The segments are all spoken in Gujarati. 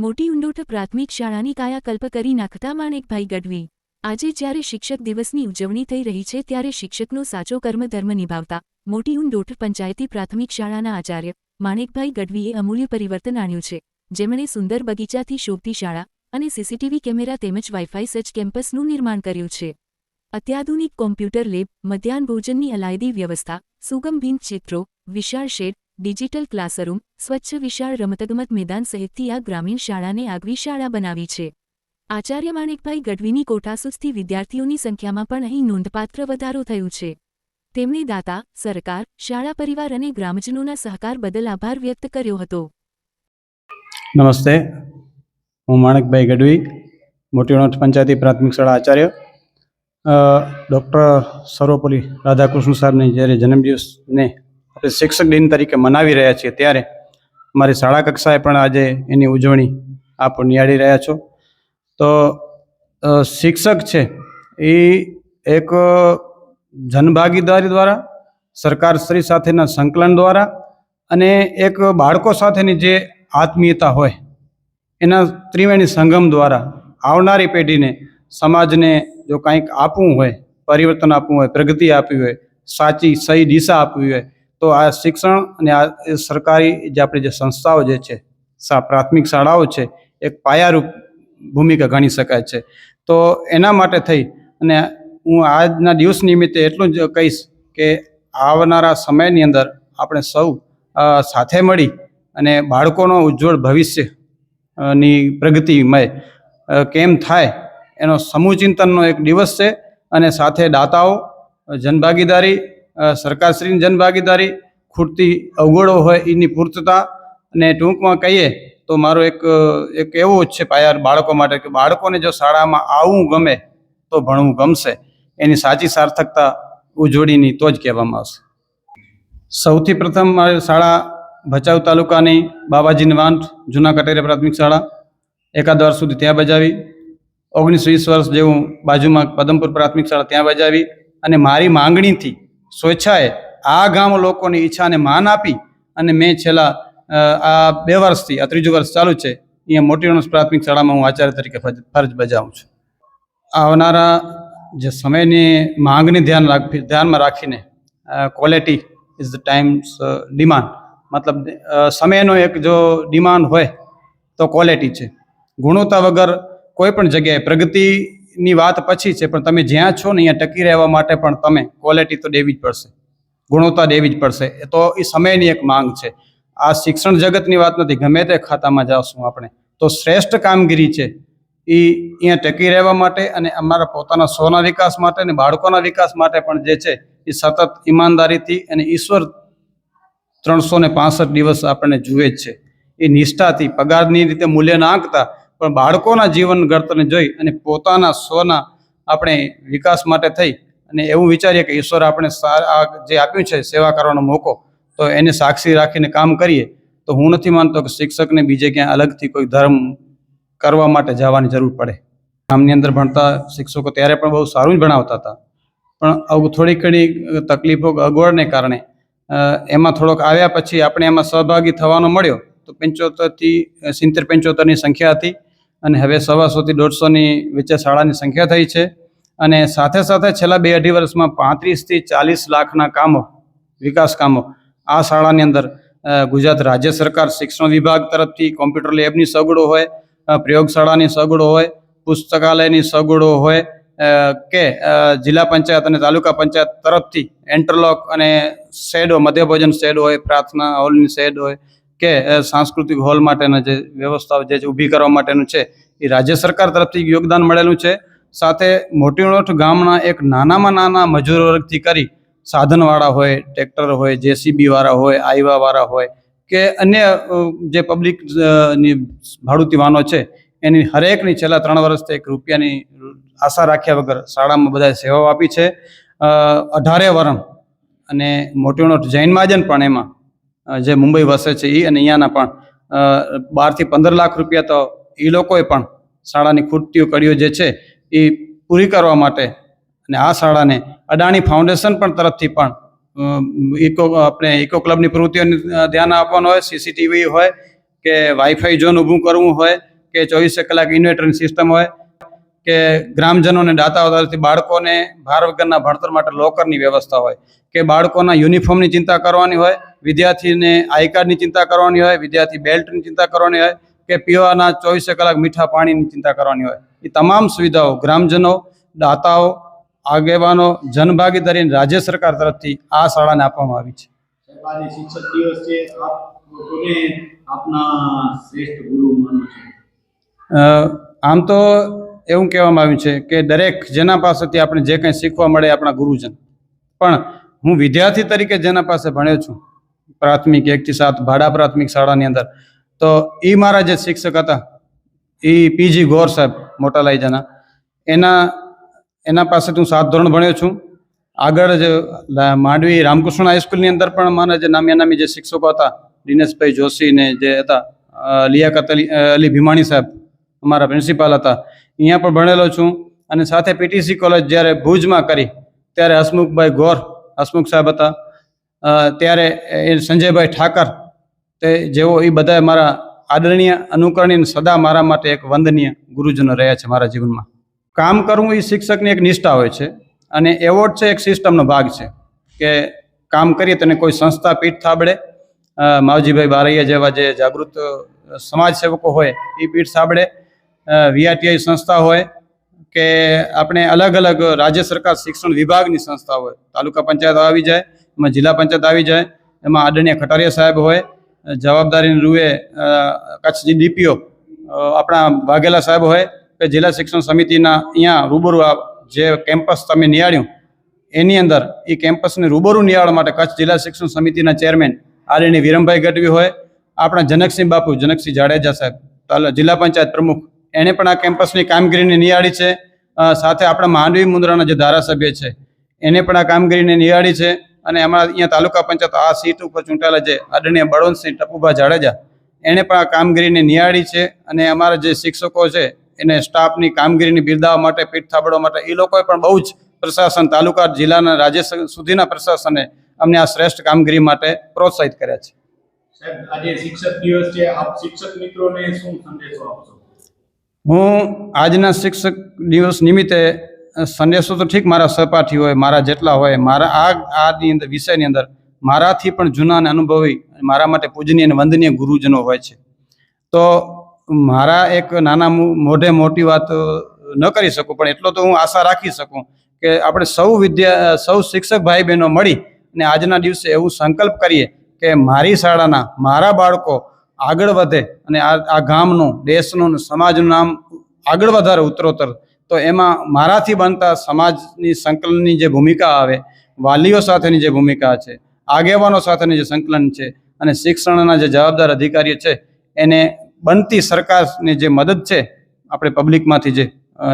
મોટી ઉંડોટ પ્રાથમિક શાળાની કાયાકલ્પ કરી નાખતા માણેકભાઈ ગઢવી. આજે જ્યારે શિક્ષક દિવસની ઉજવણી થઈ રહી છે ત્યારે શિક્ષકનો સાચો કર્મધર્મ નિભાવતા મોટી ઉંડોઠ પંચાયતી પ્રાથમિક શાળાના આચાર્ય માણેકભાઈ ગઢવીએ અમૂલ્ય પરિવર્તન આણ્યું છે. જેમણે સુંદર બગીચાથી શોભતી શાળા અને સીસીટીવી કેમેરા તેમજ વાઇફાઈ સજ કેમ્પસનું નિર્માણ કર્યું છે. અત્યાધુનિક કોમ્પ્યુટર લેબ, મધ્યાહન ભોજનની અલાયદી વ્યવસ્થા સુગમ ચિત્રો, વિશાળ શેડ ડિજિટલ ક્લાસરૂમ, સ્વચ્છ વિશાળ રમતગમત મેદાન સહિતથી આ ગ્રામીણ શાળાને આગવી શાળા બનાવી છે. આચાર્ય માણેકભાઈ ગઢવીની કોઠાસૂઝથી વિદ્યાર્થીઓની સંખ્યામાં પણ અહીં નોંધપાત્ર વધારો થયો છે. તેમણે દાતા, સરકાર, શાળા પરિવાર અને ગ્રામજનોના સહકાર બદલ આભાર વ્યક્ત કર્યો હતો. નમસ્તે. હું માણેકભાઈ ગઢવી મોટી ઉણોટ પંચાયતી પ્રાથમિક શાળા આચાર્ય. ડૉક્ટર સર્વપલ્લી રાધાકૃષ્ણ સાહેબની જ્યારે જન્મદિવસને આપણે શિક્ષક દિન તરીકે મનાવી રહ્યા છીએ ત્યારે મારી શાળા કક્ષાએ પણ આજે એની ઉજવણી આપ નિહાળી રહ્યા છો. તો શિક્ષક છે એ એક જનભાગીદારી દ્વારા, સરકારશ્રી સાથેના સંકલન દ્વારા અને એક બાળકો સાથેની જે આત્મીયતા હોય એના ત્રિવેણી સંગમ દ્વારા આવનારી પેઢીને સમાજને જો કંઈક આપવું હોય, પરિવર્તન આપવું હોય, પ્રગતિ આપવી હોય, સાચી, સહી દિશા આપવી હોય તો આ શિક્ષણ અને આ સરકારી જે આપણી જે સંસ્થાઓ જે છે પ્રાથમિક શાળાઓ છે, એક પાયારૂપ ભૂમિકા ગણી શકાય છે. તો એના માટે થઈ અને હું આજના દિવસ નિમિત્તે એટલું જ કહીશ કે આવનારા સમયની અંદર આપણે સૌ સાથે મળી અને બાળકોનો ઉજ્જવળ ભવિષ્યની પ્રગતિમય કેમ થાય એનો સમૂહ ચિંતનનો એક દિવસ છે અને સાથે દાતાઓ, જનભાગીદારી સરકારશ્રીની જનભાગીદારી ખૂટતી અવગોળો હોય એની પૂર્તતા અને ટૂંકમાં કહીએ તો મારો એક એક એવો જ છે પાયાર બાળકો માટે કે બાળકોને જો શાળામાં આવવું ગમે તો ભણવું ગમશે. એની સાચી સાર્થકતા ઉજોડીની તો જ કહેવામાં આવશે. સૌથી પ્રથમ મારી શાળા ભચાઉ તાલુકાની બાબાજીની વાંટ જૂના કટેરે પ્રાથમિક શાળા એકાદ વર્ષ સુધી ત્યાં બજાવી. ઓગણીસ વીસ વર્ષ જેવું બાજુમાં પદમપુર પ્રાથમિક શાળા ત્યાં બજાવી અને મારી માંગણીથી સ્વેચ્છાએ આ ગામ લોકોની ઈચ્છાને માન આપી અને મેં છેલ્લા આ બે વર્ષથી, આ ત્રીજું વર્ષ ચાલુ છે, અહીંયા મોટી રણસ પ્રાથમિક શાળામાં હું આચાર્ય તરીકે ફરજ બજાવું છું. આવનારા જે સમયની માંગને ધ્યાન રાખી, ધ્યાનમાં રાખીને quality is the times demand મતલબ સમયનો એક જો ડિમાન્ડ હોય, તો ક્વોલિટી છે. ગુણવત્તા વગર કોઈ પણ જગ્યાએ પ્રગતિની વાત પછી છે, પણ તમે જ્યાં છો ને, અહીંયા ટકી રહેવા માટે પણ તમે ક્વોલિટી તો દેવી જ પડશે. ગુણવત્તા દેવી જ પડશે. એ તો એ સમયની એક માંગ છે. આ શિક્ષણ જગતની વાત નથી, ગમે તે ખાતામાં જાશું આપણે. તો શ્રેષ્ઠ કામગીરી છે એ અહીંયા ટકી રહેવા માટે અને અમારા પોતાના સ્વના વિકાસ માટે અને બાળકોના વિકાસ માટે પણ જે છે, એ સતત ઈમાનદારીથી અને ઈશ્વર ત્રણસો ને દિવસ આપણને જુએ જ છે. એ નિષ્ઠાથી, પગારની રીતે મૂલ્ય ના પણ બાળકોના જીવન ઘડતરને જોઈ અને પોતાના સ્વના આપણે વિકાસ માટે થઈ અને એવું વિચારીએ કે ઈશ્વર આપણે જે આપ્યું છે સેવા કરવાનો મોકો, તો એને સાક્ષી રાખીને કામ કરીએ, તો હું નથી માનતો કે શિક્ષકને બીજે ક્યાંય અલગથી કોઈ ધર્મ કરવા માટે જવાની જરૂર પડે. ગામની અંદર ભણતા શિક્ષકો ત્યારે પણ બહુ સારું જ ભણાવતા હતા. પણ થોડી ઘણી તકલીફો અગવડને કારણે એમાં થોડોક આવ્યા પછી આપણે એમાં સહભાગી થવાનો મળ્યો, તો પંચોતેરથી, સિત્તેર પંચોતેરની સંખ્યા હતી. અને હવે સવાસોથી દોઢસોની વચ્ચે શાળાની સંખ્યા થઈ છે. અને સાથે સાથે છેલ્લા બે અઢી વર્ષમાં પાંત્રીસથી ચાલીસ લાખના કામો, વિકાસ કામો આ શાળાની અંદર ગુજરાત રાજ્ય સરકાર શિક્ષણ વિભાગ તરફથી, કોમ્પ્યુટર લેબની સગવડો હોય પ્રયોગશાળાની સગવડો હોય, પુસ્તકાલયની સગવડો હોય કે જિલ્લા પંચાયત અને તાલુકા પંચાયત તરફથી એન્ટરલોક અને શેડો, મધ્યભોજન શેડ હોય, પ્રાર્થના હોલની શેડ હોય કે સાંસ્કૃતિક હોલ માટેના જે વ્યવસ્થાઓ જે ઊભી કરવા માટેનું છે, એ રાજ્ય સરકાર તરફથી યોગદાન મળેલું છે. સાથે મોટી ઉણોઠ ગામના એક નાનામાં નાના મજૂર વર્ગથી કરી સાધનવાળા હોય, ટ્રેક્ટર હોય જેસીબીવાળા હોય આઈવાવાળા હોય કે અન્ય જે પબ્લિકની ભાડુતી વાહનો છે, એની હરેકની છેલ્લા ત્રણ વર્ષથી એક રૂપિયાની આશા રાખ્યા વગર શાળામાં બધાએ સેવાઓ આપી છે. અઢારે વરણ અને મોટી ઉણોઠ જૈન મહાજન પણ એમાં જે મુંબઈ વસે છે એ અને અહીંયાના પણ બારથી પંદર લાખ રૂપિયા તો એ લોકોએ પણ શાળાની ખૂટતીઓ કડીઓ જે છે એ પૂરી કરવા માટે અને આ શાળાને અદાણી ફાઉન્ડેશન પણ તરફથી પણ ઇકો, આપણે ઇકો ક્લબની પ્રવૃત્તિઓને ધ્યાન આપવાનું હોય, સીસીટીવી હોય કે વાઈફાઈ ઝોન ઊભું કરવું હોય કે ચોવીસે કલાક ઇન્વેટરની સિસ્ટમ હોય કે ગ્રામજનોને દાતાઓ તરફથી બાળકોને ભાર વગરના ભણતર માટે લોકરની વ્યવસ્થા હોય કે બાળકોના યુનિફોર્મની ચિંતા કરવાની હોય વિદ્યાર્થીને આઈ કાર્ડની ચિંતા કરવાની હોય વિદ્યાર્થી બેલ્ટની ચિંતા કરવાની હોય કે પીવાના ચોવીસે કલાક મીઠા પાણીની ચિંતા કરવાની હોય. એ તમામ સુવિધાઓ ગ્રામજનો દાતાઓ આગેવાનો જનભાગીદારીને રાજ્ય સરકાર તરફથી આ શાળાને આપવામાં આવી છે. શિક્ષક દિવસ છે. આપના શ્રેષ્ઠ ગુરુ માનો છો. અ, આમ તો એવું કહેવામાં આવ્યું છે કે દરેક જેના પાસેથી આપણે જે કંઈ શીખવા મળે આપણા ગુરુજન. પણ હું વિદ્યાર્થી તરીકે જેના પાસે ભણ્યો છું, પ્રાથમિક એકથી સાત, ભાડા પ્રાથમિક શાળાની અંદર, તો એ મારા જે શિક્ષક હતા એ પીજી ગોર સાહેબ, મોટા લાઈજાના એના એના પાસેથી હું સાત ધોરણ ભણ્યો છું. આગળ જે માંડવી રામકૃષ્ણ હાઈસ્કૂલની અંદર પણ મારા જે નામી નામી જે શિક્ષકો હતા, દિનેશભાઈ જોશી ને જે હતા લિયાકત અલી અલી ભીમાણી સાહેબ, અમારા પ્રિન્સિપાલ હતા. અહીંયા પણ ભણેલો છું અને સાથે પીટીસી કોલેજ જ્યારે ભુજમાં કરી, ત્યારે હસમુખભાઈ ગોર, હસમુખ સાહેબ હતા. ત્યારે એ સંજયભાઈ ઠાકર તે જેઓ એ બધા મારા આદરણીય અનુકરણીય સદા મારા માટે એક વંદનીય ગુરુજનો રહ્યા છે મારા જીવનમાં. કામ કરવું એ શિક્ષકની એક નિષ્ઠા હોય છે અને એવોર્ડ છે એક સિસ્ટમનો ભાગ છે કે કામ કરીએ તેને કોઈ સંસ્થા પીઠ થાબડે. માવજીભાઈ બારૈયા જેવા જે જાગૃત સમાજ સેવકો હોય એ પીઠ સાંભળે વીઆરટીઆઈ સંસ્થા હોય કે આપણે અલગ અલગ રાજ્ય સરકાર શિક્ષણ વિભાગની સંસ્થા હોય. તાલુકા પંચાયત આવી જાય, એમાં જિલ્લા પંચાયત આવી જાય, એમાં આદરણીય ખટારિયા સાહેબ હોય, જવાબદારીની રૂએ કચ્છ ડીપીઓ આપણા વાઘેલા સાહેબ હોય કે જિલ્લા શિક્ષણ સમિતિના અહીંયા રૂબરૂ જે કેમ્પસ તમે નિહાળ્યું, એની અંદર એ કેમ્પસને રૂબરૂ નિહાળવા માટે કચ્છ જિલ્લા શિક્ષણ સમિતિના ચેરમેન આદરણીય વિરમભાઈ ગઢવી હોય, આપણા જનકસિંહ બાપુ, જનકસિંહ જાડેજા સાહેબ જિલ્લા પંચાયત પ્રમુખ એણે પણ આ કેમ્પસની કામગીરીને નિહાળી છે. સાથે આપણા માંડવી મુન્દ્રાના જે ધારાસભ્ય છે, એને પણ આ કામગીરીને નિહાળી છે અને અમારા અહીંયા તાલુકા પંચાયત આ સીટ ઉપર ચૂંટાયેલા છે આદરણીય બળવંતસિંહ ટપુભા જાડેજા એણે પણ આ કામગીરીને નિહાળી છે અને અમારા જે શિક્ષકો છે, એને સ્ટાફની કામગીરીની બિરદાવવા માટે, પીઠ થાબડવા માટે, એ લોકોએ પણ બહુ જ પ્રશાસન તાલુકા, જિલ્લાના, રાજ્ય સુધીના પ્રશાસને અમને આ શ્રેષ્ઠ કામગીરી માટે પ્રોત્સાહિત કર્યા છે. આજે શિક્ષક દિવસ છે. આપ શિક્ષક મિત્રોને શું સંદેશો આપશો? હું આજના શિક્ષક દિવસ નિમિત્તે સંદેશો તો ઠીક મારા સહપાઠી હોય, મારા જેટલા હોય, મારા આ, આની અંદર, વિષયની અંદર, મારાથી પણ જૂના અને અનુભવી, મારા માટે પૂજનીય અને વંદનીય ગુરુજનો હોય છે. તો મારા એક નાના મોઢે મોટી વાત ન કરી શકું, પણ એટલો તો હું આશા રાખી શકું કે આપણે સૌ વિદ્યા સૌ શિક્ષક ભાઈ બહેનો મળી અને આજના દિવસે એવું સંકલ્પ કરીએ કે મારી શાળાના મારા બાળકો આગળ વધે અને આ આ ગામનું, દેશનું સમાજનું નામ આગળ વધારે ઉત્તરોત્તર. તો એમાં મારાથી બનતા સમાજની સંકલનની જે ભૂમિકા આવે, વાલીઓ સાથેની જે ભૂમિકા છે, આગેવાનો સાથેની જે સંકલન છે અને શિક્ષણના જે જવાબદાર અધિકારીઓ છે, એને બનતી સરકારની જે મદદ છે, આપણે પબ્લિકમાંથી જે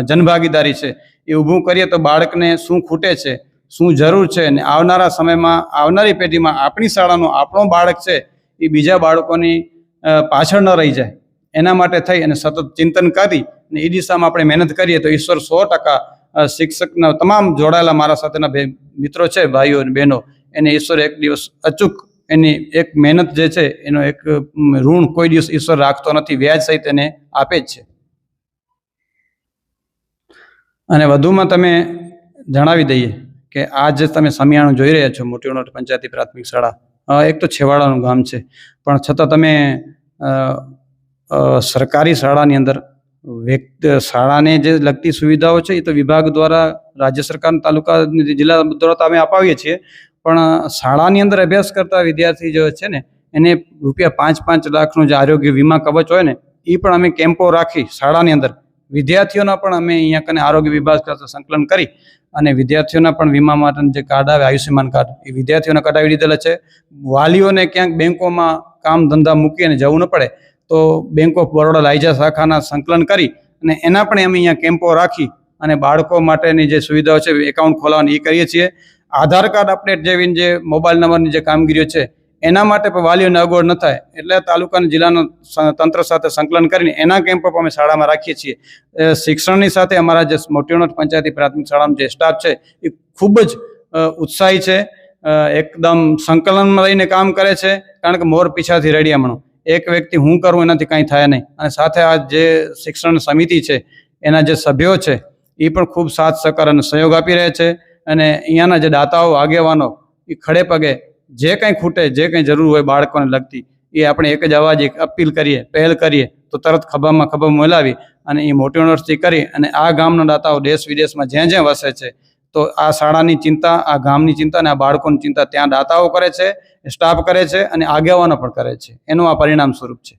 જનભાગીદારી છે, એ ઊભું કરીએ તો બાળકને શું ખૂટે છે, શું જરૂર છે અને આવનારા સમયમાં, આવનારી પેઢીમાં આપણી શાળાનો આપણો બાળક છે, એ બીજા બાળકોની પાછળ ન રહી જાય. એના માટે થઈ અને સતત ચિંતન કરી અને એ દિશામાં આપણે મહેનત કરીએ તો ઈશ્વર સો ટકા શિક્ષકના તમામ જોડાયેલા મારા સાથેના બે મિત્રો છે, ભાઈઓ અને બહેનો, એને ઈશ્વર એક દિવસ અચૂક એની એક મહેનત જે છે, એનો એક ઋણ કોઈ દિવસ ઈશ્વર રાખતો નથી, વ્યાજ સહિત એને આપે જ છે. અને વધુમાં તમે જણાવી દઈએ કે આ જે તમે સમિયાણું જોઈ રહ્યા છો, મોટી પંચાયતી પ્રાથમિક શાળા. એક તો છેવાડાનું ગામ છે. પણ છતાં તમે સરકારી શાળાની અંદર વ્યક્ત, શાળાને જે લગતી સુવિધાઓ છે એ તો વિભાગ દ્વારા રાજ્ય સરકાર તાલુકા જિલ્લા દ્વારા તો અમે અપાવીએ છીએ. પણ શાળાની અંદર અભ્યાસ કરતા વિદ્યાર્થી જે છે ને, એને રૂપિયા પાંચ પાંચ લાખનું જે આરોગ્ય વીમા કવચ હોય ને, એ પણ અમે કેમ્પો રાખી શાળાની અંદર વિદ્યાર્થીઓના પણ અમે અહીંયા કને આરોગ્ય વિભાગ સાથે સંકલન કરી અને વિદ્યાર્થીઓના પણ વીમા માટેનું જે કાર્ડ આવે, આયુષ્યમાન કાર્ડ, એ વિદ્યાર્થીઓને કઢાવી દીધેલા છે, વાલીઓને ક્યાંક બેંકોમાં કામ ધંધા મૂકી અને જવું ન પડે, તો બેંક ઓફ બરોડા લાઈજા શાખાના સંકલન કરી અને એના પણ અમે અહીંયા કેમ્પો રાખી અને બાળકો માટેની જે સુવિધાઓ છે એકાઉન્ટ ખોલાવવાની એ કરીએ છીએ. આધાર કાર્ડ અપડેટ જેવી જે મોબાઈલ નંબરની જે કામગીરીઓ છે એના માટે પણ વાલીઓને અગવડ ન થાય. એટલે તાલુકાના જિલ્લાનું તંત્ર સાથે સંકલન કરીને એના કેમ્પો પણ અમે શાળામાં રાખીએ છીએ. શિક્ષણની સાથે અમારા જે મોટીઓનોટ પંચાયતી પ્રાથમિક શાળાનો જે સ્ટાફ છે, એ ખૂબ જ ઉત્સાહી છે. એકદમ સંકલનમાં રહીને કામ કરે છે, કારણ કે મોર પીછાથી રેડિયામણો. એક વ્યક્તિ હું કરું એનાથી કાંઈ થાય નહીં. અને સાથે આ જે શિક્ષણ સમિતિ છે, એના જે સભ્યો છે, એ પણ ખૂબ સાથ સહકાર અને સહયોગ આપી રહ્યા છે. અને અહીંયાના જે દાતાઓ, આગેવાનો, એ ખડે પગે જે કંઈ ખૂટે, જે કંઈ જરૂર હોય બાળકોને લગતી, એ આપણે એક જ અવાજ એક અપીલ કરીએ, પહેલ કરીએ, તો તરત ખભામાં ખભા મોલાવી અને એ મોટી યુનિવર્સિટી કરી અને આ ગામના દાતાઓ દેશ વિદેશમાં જ્યાં જ્યાં વસે છે, તો આ શાળાની ચિંતા, આ ગામની ચિંતા અને આ બાળકોની ચિંતા ત્યાં દાતાઓ કરે છે, સ્ટાફ કરે છે અને આગેવાનો પણ કરે છે. એનું આ પરિણામ સ્વરૂપ છે.